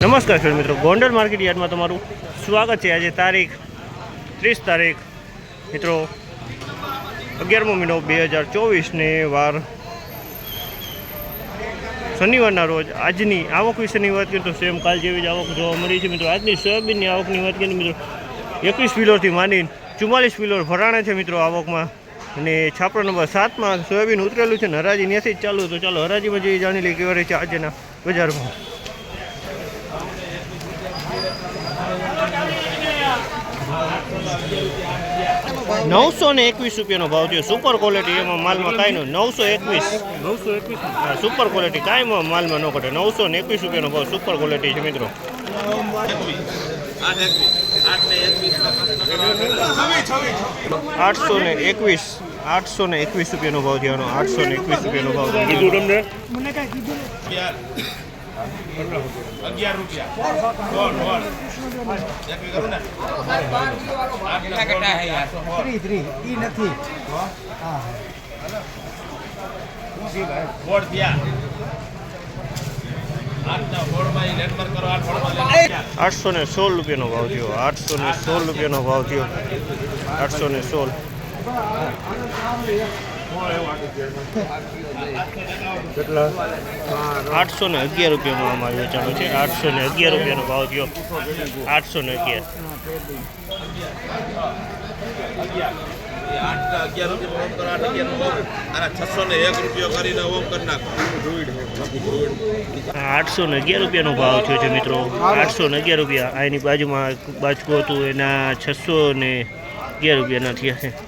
નમસ્કાર ખેડૂત મિત્રો, ગોંડલ માર્કેટ યાર્ડમાં તમારું સ્વાગત છે. આજે તારીખ ત્રીસ તારીખ, મિત્રો, અગિયારમો મહિનો બે હજાર ચોવીસને વાર શનિવારના રોજ આજની આવક વિશેની વાત કરીએ તો સેમ કાલ જેવી જ આવક જોવા મળી છે. મિત્રો, આજની સોયાબીનની આવકની વાત કરીએ મિત્રો, એકવીસ વિલોરથી માંડીને ચુમ્માલીસ વિલોર ભરાણે છે મિત્રો આવકમાં. અને છાપરો નંબર સાતમાં સોયાબીન ઉતરેલું છે ને હરાજી ત્યાંથી ચાલુ તો ચાલો હરાજીમાં જઈ જાણી લઈએ કેવા રહે છે આજના બજારમાં. નવસો ને એકવીસ રૂપિયાનો ભાવ થયો. સુપર ક્વોલિટી એમાં માલમાં કાંઈ નહીં નવસો એકવીસ. નવસો એકવીસ સુપર ક્વોલિટી કાંઈ માલમાં ન ઘટે. નવસો ને એકવીસ રૂપિયાનો ભાવ સુપર ક્વોલિટી છે, મિત્રો. આઠસો ને એકવીસ. આઠસો ને એકવીસ રૂપિયાનો ભાવ થયો આઠસો ને એકવીસ રૂપિયાનો ભાવ. કીધું તમને અગિયાર રૂપિયા. આઠસો ને સોળ રૂપિયાનો ભાવ થયો. આઠસો ને સોળ રૂપિયાનો ભાવ થયો. આઠસો ને સોળ. આઠસો ને અગિયાર રૂપિયામાં આમાં વેચાણું છે. આઠસો ને અગિયાર રૂપિયાનો ભાવ થયો. આઠસો ને અગિયાર. આઠસો ને અગિયાર રૂપિયાનો ભાવ થયો છે મિત્રો. આઠસો ને અગિયાર રૂપિયા. આ એની બાજુમાં બાજકું હતું, એના છસો ને અગિયાર રૂપિયાના થયા છે.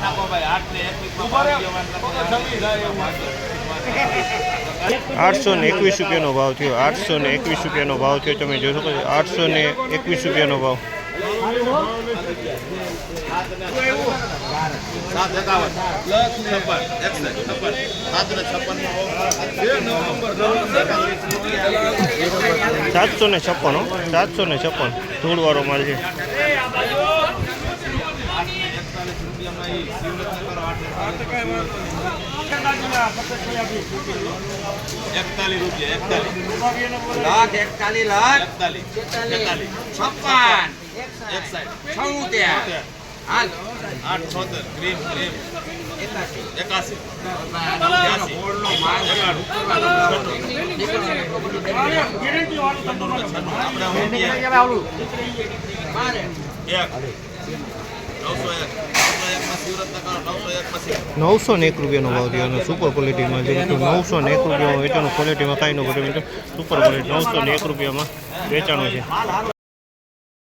નાખો ભાઈ આઠ ને આઠસો ને એકવીસ રૂપિયાનો ભાવ થયો. આઠસો ને એકવીસ રૂપિયાનો ભાવ થયો. તમે જોઈ શકો છો આઠસો ને એકવીસ રૂપિયાનો ભાવ. સાત એકાવન છપ્પન. એકસઠ છપ્પન. સાત ને છપ્પન સાતસો ને છપ્પન સાતસો ને છપ્પન. ધૂળવાળો માલ છે. એકતાલીસ રૂપિયા એકતાલીસ. લાખ એકતાલીસ લાખ એકતાલીસ. એકતાલીસ છપ્પન. છોતેર. હાલ. આઠ છોતેર. ક્રીમ ક્રીમ એકાસી. આપણે હું એક. નવસો ને એક રૂપિયાનો ભાવ થયો અને સુપર ક્વોલિટીમાં જે નવસો ને એક રૂપિયા વેચાણું ક્વોલિટીમાં કાંઈ ન ઘટે મિત્રો સુપર ક્વોલિટી નવસો ને એક રૂપિયામાં વેચાણું છે.